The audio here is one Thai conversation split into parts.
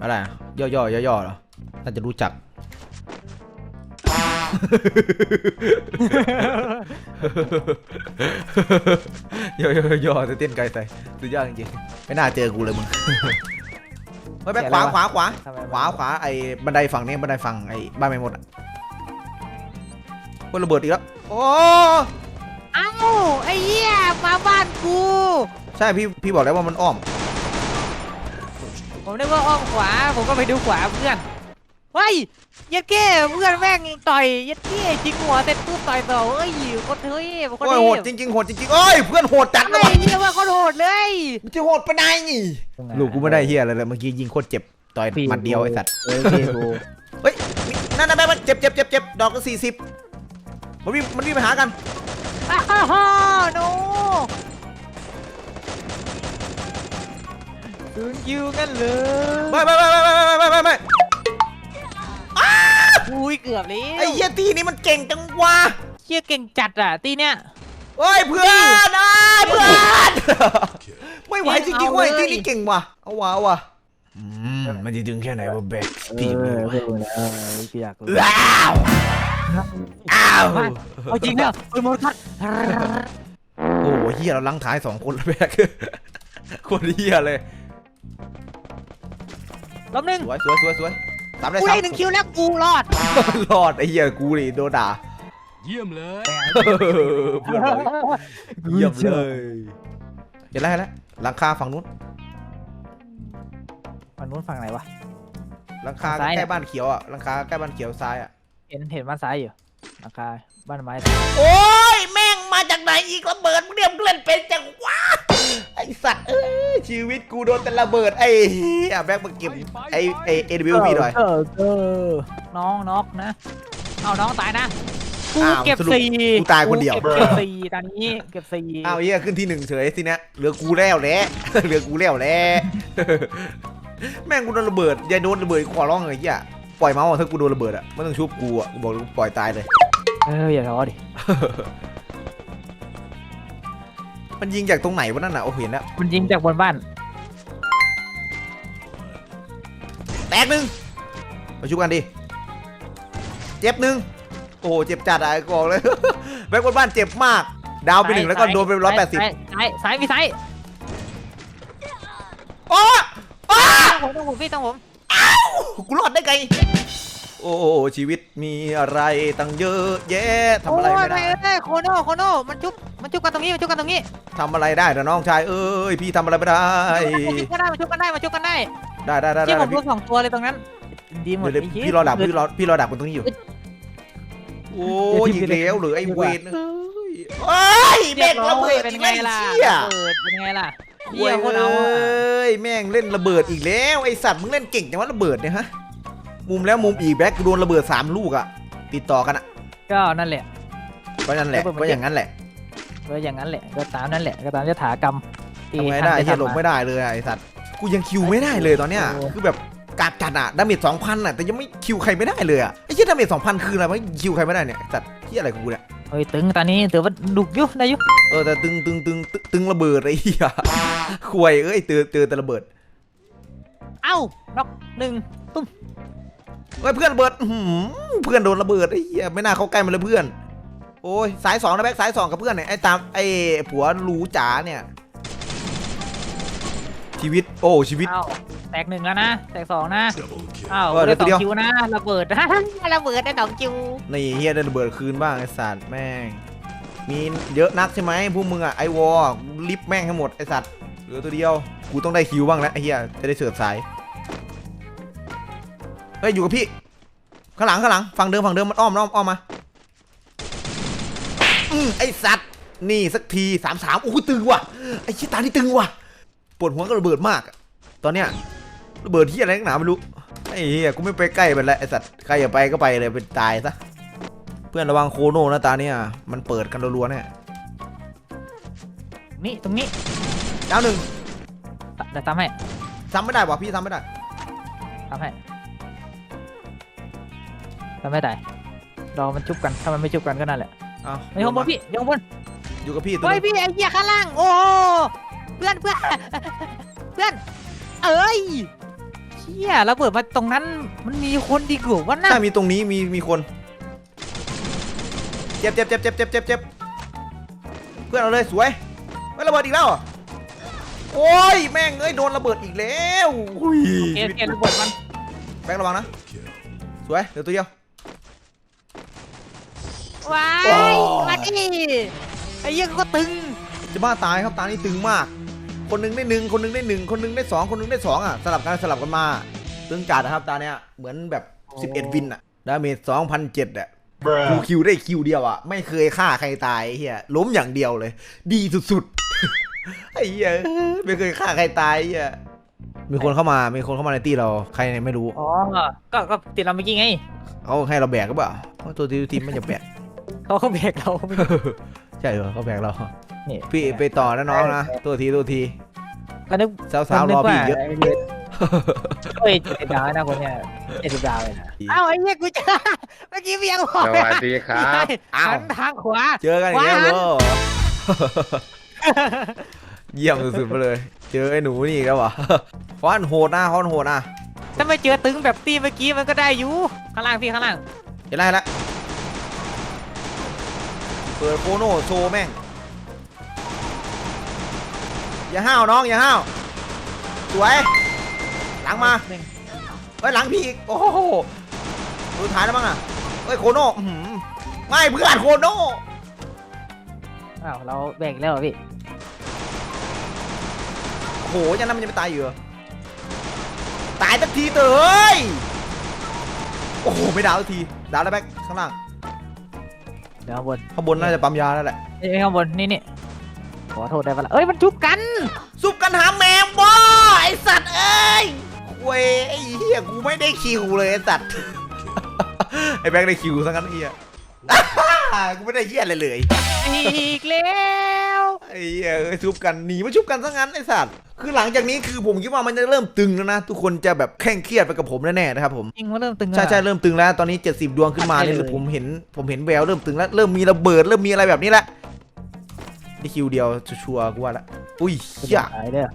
อะไรอะย่อย่อย่อย่อเหรอน่าจะรู้จัก ย่อย่อย่อจะเต้นไกลใส่สุดยอดจริงๆไม่น่าเจอกูเลยมึงเฮ้ยแบกขวาขวาขวาทำไมขวาขวาไอ้บันไดฝั่งนี้บันไดฝั่งไอ้บ้านไม่หมดอะคนระเบิดอีกแล้วโอ้เอ้าไอ้เหี้ยมาบ้านกู ใช่พี่พี่บอกแล้วว่ามันอ้อม ผมนึกว่าอ้อมขวา ผมก็ไปดูขวาเพื่อนเฮ้ยยัดเก้เพื่อนแม่งต่อยยัดเก้จริงหัวเสร็จปุ๊บต่อยต่อเอ้ยโคตรเท่โคตรโอ้ยเท่โหดจริงๆโหดจริงๆเอ้ยเพื่อนโหดจัดเลไอ้ยเหี้ยว่าโคตรโหดเลยมันจะโหดไปไหนลูกกูไม่ได้เฮียอะไรเลยเมื่อกี้ยิงโคตรเจ็บต่อยหมัดเดียวไอ้สัตว์เฮ้ยพี่กูเฮ้ยนี่นั่นนั่นนั่นเจ็บเจ็บเจ็บเจ็บดอกละสี่สิบมันวิ่งมันวิ่งไปหากันอ้าวฮ่าโน ถึงคิวกันเลยไม่ไม่ไม่ไม่ไม่ไม่ไม่ไม่อุ้ยเกือบแล้วไอ้เฮียตีนี้มันเก่งจังวะเชี่ยเก่งจัดอะตีเนี้ย เฮ้ยเพื่อนนะเพื่อน ไม่ไหวจริงๆเว้ยเอาเลยตีนี้เก่งว่ะเอาว่ะเอาว่ะอืมมันจะดึงแค่ไหนวะแบกสปีดเลยวะอยากรู้ว้าวอ้าวเอาจริงเนี่ยเฮ้ยมดคัดโอ้โหเฮียเราลังท้ายสองคนแล้วแบกโคนเฮียเลย รอบหนึ่งสวยสวยสวยสวยสามได้กูสามได้หนึ่งคิวแล้วกูรอดรอดไอ้เหี้ยกูนี่โดนด่าเยี่ยมเลยเพื่อนบอกเยี่ยมเลยเห็นแล้วเห็นแล้วหลังคาฝั่งนู้นฝั่งนู้นฝั่งไหนวะ หลังคาซ้ายใกเนี่ล้ยบ้านเขียวอะหลังคาใกล้บ้านเขียวซ้ายอะเห็นเห็นบ้านซ้ายอยู่ราคาบ้านไม้โอ้ยแม่งมาจากไหนอีกระเบิดมึงเรียมเล่นเป็นจังวะ ไอสัตว์เอ้ยชีวิตกูโดนแต่ระเบิดไอ้เหี้ยแบ็คมาเก็บไอ้ไอ้เอ็นวิวพีหน่อย เออเออน้องน็อกนะ เอาน้องตายนะ กูอ้าวเก็บสรุปสี่กูตายคนเดียวกูเก็บสี่ตอนนี้เก็บสี่อ้าวเหี้ยขึ้นที่หนึ่งเฉยสิเนี้ยเหลือกูแล้วแหละ เหลือกูแล้วแหละ แม่งกูโดนระเบิดอย่าโดนระเบิดขอร้องเลยเหี้ยปล่อยเมาส์อะถ้ากูโดนระเบิดอะไม่ต้องชุบกูอะกูบอกเลยกูปล่อยตายเลย เอออย่าท้อดิ มันยิงจากตรงไหนวะนั่นน่ะโอ้โหเห็นแล้วมันยิงจากบนบ้านแตกหนึ่งมาชุบกันดิเจ็บหนึ่งโอ้โหเจ็บจัดอะกูบอกเลย แบ็คบนบ้านเจ็บมาก ดาวไปหนึ่งแล้วก็โดนไปร้อยแปดสิบซ้ายซ้ายซ้ายมีซ้ายโอ้โอ้ต้องผมต้องผมพี่ต้องผมกูรอดได้ไง โอ้โหชีวิตมีอะไรตั้งเยอะแยะทำอะไรไม่ได้โยไม่โคโน่โคโน่มันจุ๊บมันจุ๊บกันตรงนี้มันจุ๊บกันตรงนี้ทำอะไรได้แต่น้องชายเอ้ยพี่ทำอะไรไม่ได้มันจุ๊บกันได้มันจุ๊บกันได้มันจุ๊บกันได้ได้ได้ได้ที่ได้ผมพี่รู้สองตัวเลยตรงนั้น ดีหมดเดี๋ยวไอ้เหี้ยพี่รอดักพี่รอพี่รอดักมันตรงนี้อยู่โอ้ยอีกแล้วเหรือไอ้เวนเอ้ยเอ้ยเรีแม่ยงบร้ระอเบิยดเป็นอีกไงแล้วล่ะเชี่ยระเบิดเป็นไงล่ะเว้เหี้ยยโคนเอาอะยแม่งเล่นระเบิดอีกแล้วไอสัตว์มึงเล่นเก่งจังวะระเบิดเนี่ยฮะ มุมแล้วมุมอีกแบ็คกูโดนระเบิดสามลูกอะติดต่อกันอะก็นั่นแหละ ก็นั่นแหละระเบิดมันก็อย่างนั้นแหละก็อย่างนั้นแหละก็ตามนั่นแหละก็ตามยถากรรมที่ทำไงได้ท่านเฮียหลบทำาไม่ได้เลยอะไอสัตว์กูยังคิวไม่ได้เลยตอนเนี้ยโอ้คือแบบกาดจัดอะดาเมจสองพันอะแต่ยังไม่คิวใครไม่ได้เลยอะไอ้เชี่ยดาเมจสองพันคืออะไรวะคิวใครไม่ได้เนี่ยไอ้สัตว์ที่อะไรของกูเนี่ยเฮ้ยตึงตอนนี้ถือว่าดุกอยุได้อยุเออแต่ตึงตึงตึงตึงตึงระเบิดไอ้เหี้ยควยเอ้ยเตือนเตือนแต่ระเบิด เอ้าน็อกหนึ่ง เฮ้ยเพื่อนระเบิดอื้อหือเพื่อนโดนระเบิดไอ้เหี้ยไม่น่าเข้าใกล้มันเลยเพื่อน โอ้ยสายสองนะแบ็คสายสองกับเพื่อนเนี่ยไอ้ตามไอ้ผัวหรูจ๋าเนี่ยชีวิตโอ้ชีวิตเอ้าแตกหนึ่งแล้วนะ แตกสองนะ Double kill. เอ้าเออเดี๋ได้ยวสองเดี๋ยว คิวนะระเบิด ระเบิดได้สองคิวนี่เฮียได้ระเบิดคืนบ้างไอ้สัตว์แม่ง มีเยอะนักใช่ไหมพวกมึงอะไอวอลลิฟแม่งให้หมดไอสัตว์เหลือตัวเดียว กูต้องได้คิวบ้างแล้วไอเฮียจะได้เสือกสาย เฮ้ยอยู่กับพี่ ข้างหลังข้างหลังฝั่งเดิมฝั่งเดิมมันอ้อมอ้อมอ้อมมา อืมไอสัตว์ นี่สักทีสามสามโอ้โหตึงว่ะ ไอชิตานี่ตึงว่ะ ปวดหัวก็ระเบิดมากอะตอนเนี้ยระเบิดที่อะไรนักหนาไม่รู้ ไอ้เหี้ยกูไม่ไปใกล้มันแล้วไอสัตว์ ใครอย่าไปก็ไปเลยเป็นตายซะ เพื่อนระวังโคโน่นะตาเนี่ยมันเปิดกันรัวๆเนี่ยนี่ตรงนี้ดาวหนึ่งเดี๋ยวทำให้ซ้ำไม่ได้ว่ะพี่ซ้ำไม่ได้ทำให้ ทำไม่ได้รอมันจุบกันถ้ามันไม่จุบกันก็นั่นแหละอ้าวไม่ข้างบนพี่ยังบนอยู่กับพี่ตัวเฮ้ยนึงพี่ไอ้เหี้ยข้างล่าง โอ้โหเพื่อนเพื่อนเพื่อนเอ้ยเชเฮียระเบิดมาตรงนั้นมันมีคนดีกว่าว่าน่าถ้ามีตรงนี้มีมีคนเจ็บเจ็บเจ็บเจ็บเจ็บเจ็บเจ็บเพื่อนเอาเลยสวยไม่ระเบิดอีกแล้วเหรอโอ้ยแม่งเอ้ยโดนระเบิดอีกแล้วอุ้ยเกมเกมระเบิดมัน แบงค์ระวังนะสวยเหลือตัวเดียว ว้าโอ้ยยมาดิไอ้เหี้ยังก็ตึง จะบ้าตายครับตานี่ตึงมาก คนหนึงได้หนึ่งคนหนึงได้หนึ่งคนหนึงได้สองคนหนึงได้สองอะสลับกันสลับกันมาตึงจัดนะครับตาเนี้ยเหมือนแบบ 11 วินอะดาเมจ2,007อะ กูคิวได้คิวเดียวอะ ไม่เคยฆ่าใครตายไอ้เฮียล้มอย่างเดียวเลย ดีสุดๆ ไอ้เหี้ยไม่เคยฆ่าใครตายไอ้เหี้ยมีคนเข้ามา มีคนเข้ามาในตีเราใครเนี่ยไม่รู้อ๋อ ก็ก็ติดเราเมื่อกี้ไง เขาให้เราแบกก็เปล่าเพราะตัวทีมทีมมันจะแบก เขาเขาเบรกเราไม่รู้ใช่เหรอเขาแบกเรานี่พี่ไปต่อนะน้องนะตัวทีตัวทีก็นึกสาวๆรอพี่อีกเยอะ เฮ้ยเจ็ดสิบดาวนะคนเนี้ยเจ็ดสิบดาวเลยนะอ้าวไอ้เหี้ยกูจะเมื่อกี้เพียงบอกสวัสดีครับอ้าวหันทางขวา เจอกันอีกแล้วว้าวเหรอเยี่ยมสุดๆไปเลย เจอไอ้หนูนี่อีกแล้ววะฮอนโหดนะฮอนโหดนะถ้าไม่เจอตึงแบบตีเมื่อกี้มันก็ได้อยู่ข้างล่างพี่ข้างล่างเห็นไรละ เปิดโคโนโซแม่ง อย่าห้าวน้องอย่าห้าวสวย หลังมาหนึ่งเฮ้ยหลังพี่อีก โอ้โหสุดท้ายแล้วมั้งอะเฮ้ยโคโน่อื้อหือไม่เพื่อนโคโน่อ้าวเราแบ่งแล้วเหรอพี่โอ้โหยังนั้นมันยังไม่ตายอยู่เหรอตายสักทีเถอะเฮ้ยโอ้โหไม่ดาวสักทีดาวแล้วแบ็คข้างล่าง เดี๋ยวข้างบนข้างบนน่าจะปั๊มยาแล้วแหละเอ้ยข้างบนนี่นี่ขอโทษได้ปะล่ะเอ้ยมันจุบกันซุปกันหาแมงบ่ไอสัตว์เอ้ยเว้ยไอ้เหี้ยกูไม่ได้คิวเลยไอสัตว์ ไอแบ็คได้คิวซะงั้นไอ้เหี้ย กูไม่ได้เหี้ยอะไรเลย อีกแล้ว ไอ้เหี้ยเอ้ยชุบกันหนีมาชุบกันซะงั้นไอสัตว์คือหลังจากนี้คือผมคิดว่ามันจะเริ่มตึงแล้วนะ ทุกคนจะแบบเคร่งเครียดไปกับผมแน่ๆนะครับผม จริงว่าเริ่มตึงแล้ว ใช่ใช่เริ่มตึงแล้วตอนนี้ 70 ดวงขึ้นมานี่ใช่เลยผมเห็นผมเห็นแววเริ่มตึงแล้วเริ่มมีระเบิดเริ่มมีอะไรแบบนี้แล้วนี่คิวเดียวชัวร์ๆกูว่าละอุ้ยเหี้ยหายเด้อ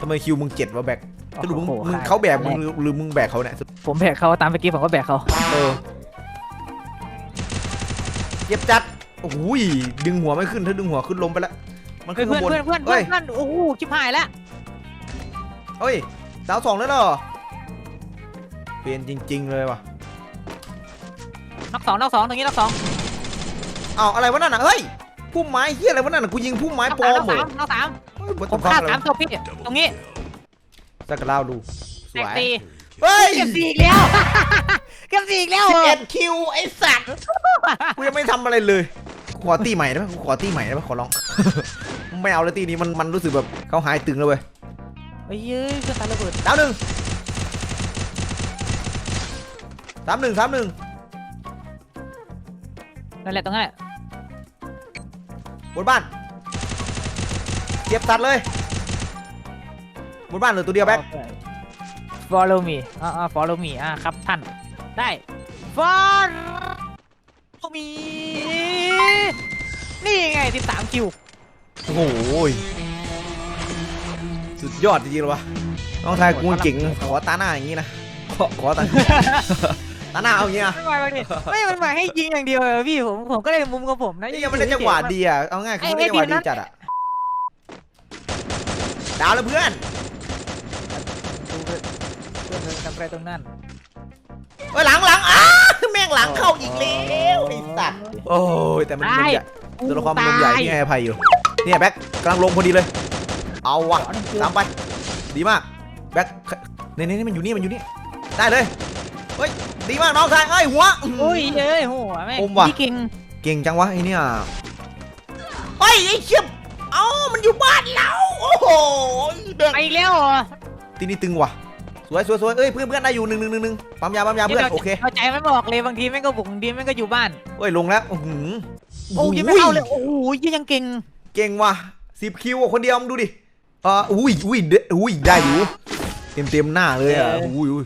ทำไมคิวมึงเจ็ดวะแบกสรุปมึงโอ้โหมึงหายเขาแบกมึงหรือหรือมึงแบกเขาเนี่ยผมแบกเขาตามเมื่อกี้ผมก็แบกเขาเออเจ็บจัดโอ้โหยดึงหัวไม่ขึ้นถ้าดึงหัวขึ้นลมไปแล้ว มันเพื่ขึ้อนนเพื่อข้านงบนเพื่อนเพื่อนเพื่เฮ้อยนเพื่อนโอ้โหชิบหายแล้วเฮ้ยดาวสองแล้วเหรอเปลี่ยนจริง ๆ เลยว่ะนักสองนักสองตรงนี้นักสองอ้าวอะไรวะนั่นน่ะเฮ้ยพุ่มไม้เฮียอะไรวะนั่นน่ะกูยิงพุ่มไม้นักปลอสามมนักเหรสาอมนักสามเฮ้ยผมฆ่าสามศพพี่ตรงนี้สักกะลาวดูสแตกวยสี่เฮ้ยเก็บสี่อีกแล้วเก็บสี่อีกแล้วสิบเหรเอ็อดคิวไอ้สัตว์กูยังไม่ทำอะไรเลยกูขอตีใหม่ได้ไหมกูขอตีใหม่ได้ไหมขอร้อง ไม่เอาเลยตีนี้มันมันรู้สึกแบบเขาหายตึงแล้วเว้ยเฮ้ยเฮ้ยเครื่องตาระเบิดดาวหนึ่งสามหนึ่งสามหนึ่งนั่นแหละตรงนั้นแหละบนบ้านเจ็บตัดเลยบนบ้านเหลือตัวเดียวแบ็ค follow me อ่าอ่า follow me อ่าครับท่าน ได้ follow me นี่ไง13คิว โอ้โหยสุดยอดจริงๆเลยวะน้องชายกูเก่งขอตาหน้าอย่างนี้นะขอขอตาตาหน้าเอาอย่างนี้นะไม่ไหวบางทีไม่มันหมายให้ยิงอย่างเดียวเลยพี่ผมผมก็เลยมุมกับผมนะนี่ยังไม่ได้จังหวะดีอะเอาง่ายคือไม่ได้จังหวะดีจัดอะดาวแล้วเพื่อนดูเพื่อนเพื่อนเดินกำไรตรงนั้นเอ้ยหลังหลังอ้าแม่งหลังเข้าอีกแล้วไอ้สัตว์โอ้ยแต่มันมันใหญ่ตัวละครมันลมใหญ่ที่ให้อภัยอยู่ เนี่ยแบ็คกำลังลงพอดีเลย เอาวะตามไป ดีมาก แบ็คนี่นี่นี่มันอยู่นี่มันอยู่นี่ ได้เลย เฮ้ย ดีมากน้องชายเอ้ยหัวอื้อหือโอ้ยเอ้ยโหแม่งอมว่ะพี่เก่ง เก่งจังวะไอ้เนี่ยเฮ้ยไอ้เชี่ยเอ้ามันอยู่บ้านเราโอ้โหเด็กไปอีกแล้วเหรอที่นี่ตึงว่ะสวยสวยสวยเอ้ยเพื่อนเพื่อนได้อยู่หนึ่งหนึ่งหนึ่งหนึ่งปั๊มยาปั๊มยาเพื่อนโอเคเข้าใจไม่บอกเลยบางทีแม่งก็บุกบางทีแม่งก็อยู่บ้านเอ้ยลงแล้วอื้อหือโอ้ยยังไม่เข้าเลยโอ้โหยังเก่ง เก่งว่ะสิบคิวคนเดียวมึงดูดิอ่าอุ้ยอุ้ยเดอุ้ยได้อยู่เต็มเต็มหน้าเลยอะอุ้ยอุ้ย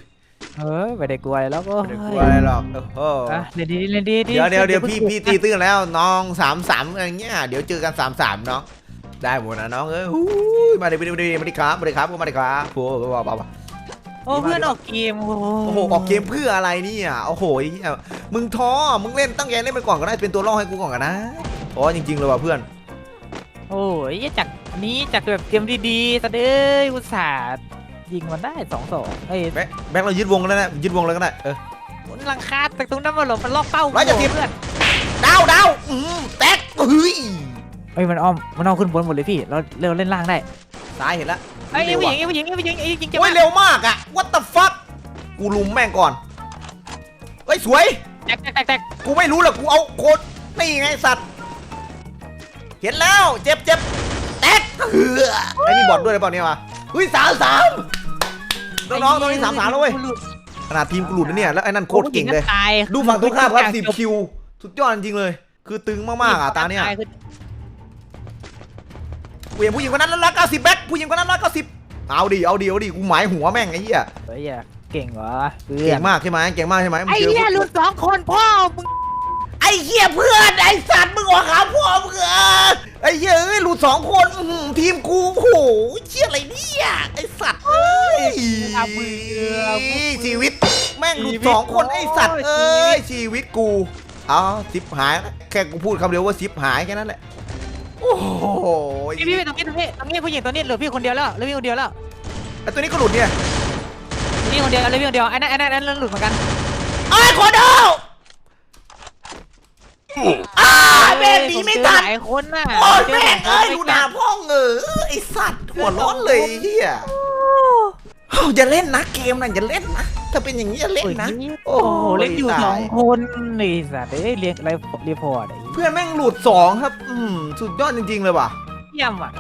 เฮ้ยไม่ได้กลัวอะไรแล้วก็ไม่ได้กลัวอะไรหรอกโอ้โหอะเล่นดีเล่นดีเดี๋ยวเดี๋ยวเดี๋ยวพี่พี่ตีตื้นแล้วน้องสามสามอะไรเงี้ยเดี๋ยวเจอกันสามสามน้องได้หมดนะน้องเอ้ยหูยมาดิมาดิมาดิมาดิครับมาดิครับก็มาดิครับโอ้โหบ้าบ้าบ้าโอ้เพื่อนออกเกมโอ้โอ้โหออกเกมเพื่ออะไรเนี่ยโอ้โหไอ้เหี้ยมึงท้อมึงเล่นตั้งใจเล่นไปก่อนก็ได้เป็นตัวล่อให้กูก่อนกันนะท้อจริงๆเลยว่ะเพื่อน โอ้ยจากนี้จากแบบเกมดีๆซะเด้ยอุตส่าห์ยิงมันได้สองสองเอ้ยแบ็คแบ็คเรายึดวงแล้วนะยึดวงเลยก็ได้เออมันลังคาแต่ตรงนั้นมันหลบมันล็อกเป้าร้อยเจ็ดสิบ เพื่อนดาวดาวอืมแตกเฮ้ยเอ้ยมันอ้อมมันอ้อมขึ้นบนหมดเลยพี่เราเร็วเล่นล่างได้ซ้ายเห็นแล้วไอ้ยเร็วผู้หว่ะญิงไอ้ผู้หญิงไอ้ผู้หญิงไอ้ผู้หญิงจะโอ้ยมาเร็วมากอะ what the fuck กูลุมแม่งก่อนเฮ้ยสวย แตกแตกแตกแตกกูไม่รู้หรอกกูเอาโคตรนี่ไงสัตว์ เห็นแล้วเจ็บเจ็บแตกเหือไอ้นี่บอดด้วยหรือเปล่าเนี่ยวะเฮ้ยสามสามน้องๆตอนนี้สามสามแล้วเว้ยขนาดทีมกูหลุดนะเนี่ยแล้วไอ้นั่นโคตรเก่งเลยตายดูฝั่งตรงข้ามครับสิบคิว สุดยอดจริงๆเลย คือตึงมากๆอะตาเนี่ยคือกูเห็นผู้หญิงคนนั้นแล้วร้อยเก้าสิบแบ็คผู้หญิงคนนั้นร้อยเก้าสิบเอาดิเอาดิเอาดิกูหมายหัวแม่งไอ้เหี้ยเฮ้ยเก่งวะเพื่อเก่นงมากใช่ไหมเก่งมากใช่ไหมมึงไอ้เจอเหี้ยหลุดสองคนพ่อมึงไอ้เหี้ยเพื่อนไอ้สัตว์มึงออกหาพ่อมึงเหรอไอ้เหี้ยเอ้ยหลุดสองคนอื้อหือทีมกูโอ้โหเชี่ยอะไรเนี่ยไอ้สัตว์เอ้ยชีวิต แม่งหลุดสองคนไอ้สัตว์เอ้ยชีวิตกูเอาซิปหายนะแค่กูพูดคำเดียวว่าซิปหายแค่นั้นแหละโอ้โหพี่พี่ตรงนี้ตรงนี้ตรงนี้ผู้หญิงตัวนี้เหลือพี่คนเดียวแล้วเหลือพี่คนเดียวแล้วไอ้ตัวนี้ก็หลุดเนี่ย พี่คนเดียวเหลือพี่คนเดียวไอ้นั่นไอ้นั่นไอ้นั่นหลุดเหมือนกันไอ้ยขอโทษอ้าแม่งหนี ไม่ทัน หลายคนน่ะโอ้ยแม่งเอ้ยดูหน้าพ่องเออไอสัตว์หัวร้อนเลยไอ้เฮียเฮ้าอย่าเล่นนะเกมนั่นอย่าเล่นนะถ้าเป็นอย่างนี้อย่าเล่นนะ โอ้โหเล่นอยู่ตายสองคนนี่สัตว์เอ้ยเรียกอะไรรีพอร์ตเพื่อนแม่งหลุดสองครับ อืมสุดยอดจริงๆเลยว่ะ เยี่ยมอะ